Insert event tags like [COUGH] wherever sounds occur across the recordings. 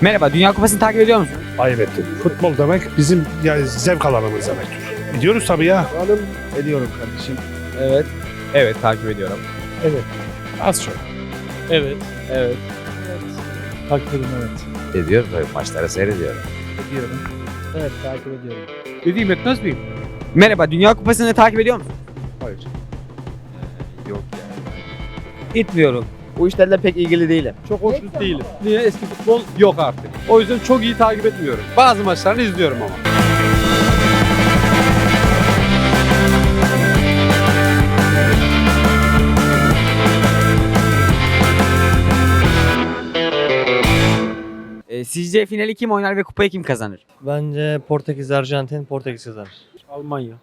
Merhaba, Dünya Kupası'nı takip ediyor musunuz? Ayıp. Futbol demek bizim yani zevk alanımız demektir. Biliyoruz tabii ya. Hanım ediyorum kardeşim. Evet. Evet takip ediyorum. Az çok. Evet. Evet. Takip ediyorum evet. Ediyorum tabii maçları seyrediyorum. Ediyorum. Evet takip ediyorum. Dediğim etmez miyim? Merhaba, Dünya Kupası'nı takip ediyor musunuz? Hayır. Yok yani. Etmiyorum. Bu işlerle pek ilgili değilim. Çok hoşnut değilim. Niye? Eski futbol yok artık. O yüzden çok iyi takip etmiyorum. Bazı maçlarını izliyorum ama. Ee, sizce finali kim oynar ve kupayı kim kazanır? Bence Portekiz, Arjantin, Portekiz kazanır. Almanya.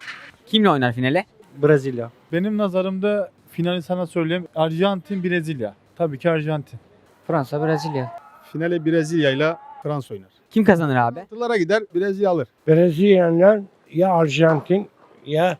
Kimle oynar finale? Brezilya. Benim nazarımda finali sana söyleyeyim. Arjantin, Brezilya. Tabii ki Arjantin. Fransa, Brezilya. Finale Brezilya ile Fransa oynar. Kim kazanır abi? Altılara gider Brezilya alır. Brezilyalılar ya Arjantin ya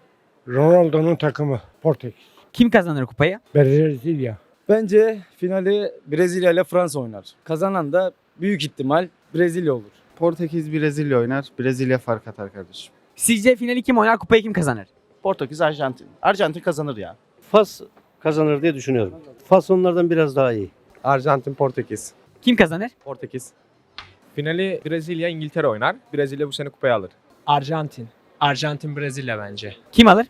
Ronaldo'nun takımı Portekiz. Kim kazanır kupayı? Brezilya. Bence finali Brezilya ile Fransa oynar. Kazanan da büyük ihtimal Brezilya olur. Portekiz Brezilya oynar. Brezilya fark atar kardeşim. Sizce finali kim oynar, kupayı kim kazanır? Portekiz, Arjantin. Arjantin kazanır ya. Fas kazanır diye düşünüyorum. Fas onlardan biraz daha iyi. Arjantin, Portekiz. Kim kazanır? Portekiz. Finali Brezilya, İngiltere oynar. Brezilya bu sene kupayı alır. Arjantin. Arjantin Brezilya bence. Kim alır?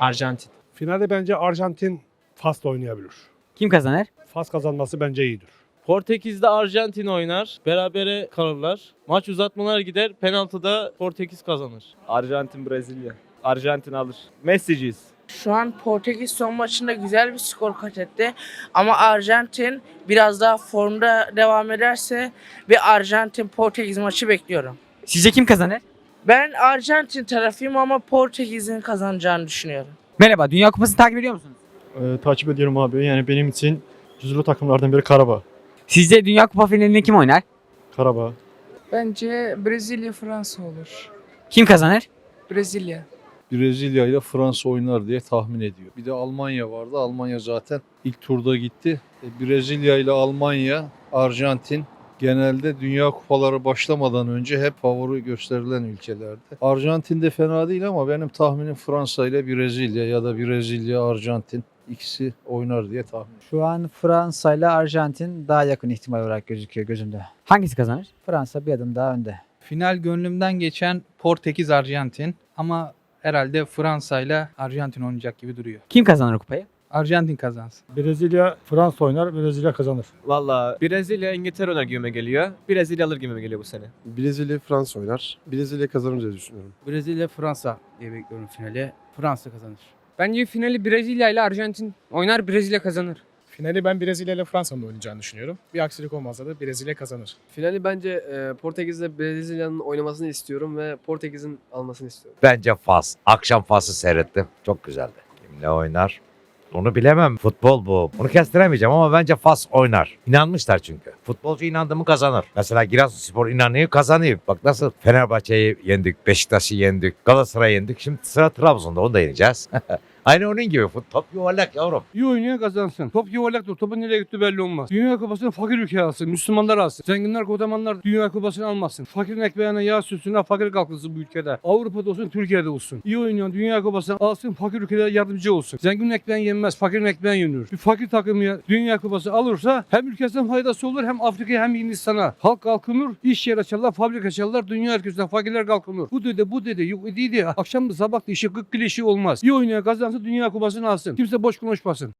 Arjantin. Finalde bence Arjantin Fas'la oynayabilir. Kim kazanır? Fas kazanması bence iyidir. Portekiz'de Arjantin oynar. Berabere kalırlar. Maç uzatmalar gider. Penaltıda Portekiz kazanır. Arjantin, Brezilya. Arjantin alır. Messi'ciyiz. Şu an Portekiz son maçında güzel bir skor kat etti. Ama Arjantin biraz daha formda devam ederse bir Arjantin Portekiz maçı bekliyorum. Sizce kim kazanır? Ben Arjantin tarafıyım ama Portekiz'in kazanacağını düşünüyorum. Merhaba, Dünya Kupası'nı takip ediyor musunuz? Ee, takip ediyorum abi. Yani benim için cüzlü takımlardan biri Karabağ. Sizce Dünya Kupa finalini kim oynar? Karabağ. Bence Brezilya Fransa olur. Kim kazanır? Brezilya. Brezilya ile Fransa oynar diye tahmin ediyor. Bir de Almanya vardı. Almanya zaten ilk turda gitti. E, Brezilya ile Almanya, Arjantin genelde dünya kupaları başlamadan önce hep favori gösterilen ülkelerdi. Arjantin de fena değil ama benim tahminim Fransa ile Brezilya ya da Brezilya, Arjantin ikisi oynar diye tahmin ediyorum. Şu an Fransa ile Arjantin daha yakın ihtimal olarak gözüküyor gözümde. Hangisi kazanır? Fransa bir adım daha önde. Final gönlümden geçen Portekiz Arjantin ama herhalde Fransa ile Arjantin oynayacak gibi duruyor. Kim kazanır kupayı? Arjantin kazansın. Brezilya Fransa oynar. Brezilya kazanır. Valla Brezilya, İngiltere oynar gibime geliyor. Brezilya alır gibime geliyor bu sene. Brezilya Fransa oynar. Brezilya kazanır diye düşünüyorum. Brezilya Fransa diye bekliyorum finali. Fransa kazanır. Bence finali Brezilya ile Arjantin oynar. Brezilya kazanır. Finali ben Brezilya ile Fransa'nın oynayacağını düşünüyorum. Bir aksilik olmazsa da Brezilya kazanır. Finali bence Portekiz'de Brezilya'nın oynamasını istiyorum ve Portekiz'in almasını istiyorum. Bence Fas. Akşam Fas'ı seyrettim. Çok güzeldi. Kimle oynar? Onu bilemem. Futbol bu. Bunu kestiremeyeceğim ama bence Fas oynar. İnanmışlar çünkü. Futbolcu inandı mı kazanır. Mesela Giresunspor inanıyor kazanıyor. Bak nasıl Fenerbahçe'yi yendik, Beşiktaş'ı yendik, Galatasaray'ı yendik. Şimdi sıra Trabzon'da onu da yeneceğiz. [LAUGHS] Aynı onun gibi. Fut- Top yuvarlak yavrum. İyi oynayan kazansın. Top yuvarlaktır. Topun nereye gitti belli olmaz. Dünya kupasını fakir ülke alsın. Müslümanlar alsın. Zenginler kodamanlar dünya kupasını almasın. Fakirin ekmeğine yağ sürsün. Fakir kalkınsın bu ülkede. Avrupa'da olsun Türkiye'de olsun. İyi oynayan dünya kupasını alsın. Fakir ülkelere yardımcı olsun. Zenginin ekmeğini yenmez. Fakirin ekmeğini yenir. Bir fakir takımı ya dünya kupası alırsa hem ülkesine faydası olur hem Afrika'ya hem Hindistan'a. Halk kalkınır. iş yer açarlar. Fabrika açarlar. Dünya ülkesinde fakirler kalkınır. Bu dedi bu dedi. Yok dedi. Akşam sabah işi 40 işi olmaz. İyi oynayan kazansın dünya kupasını alsın. Kimse boş konuşmasın.